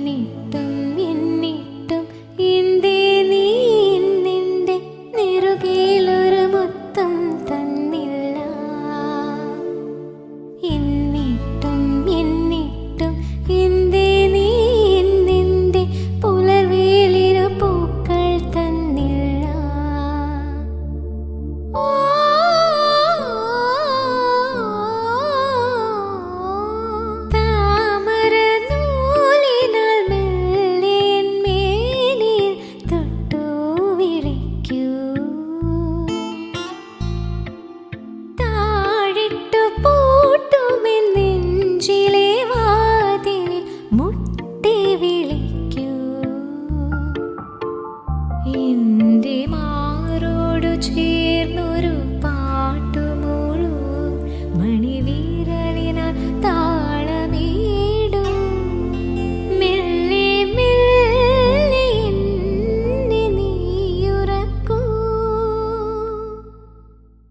എന്നിട്ടും എന്നിട്ടും എന്തേ നീ എന്നിന്റെ നെറുകേ ഇന്ത്യ മാറോടു ചേർന്നൊരു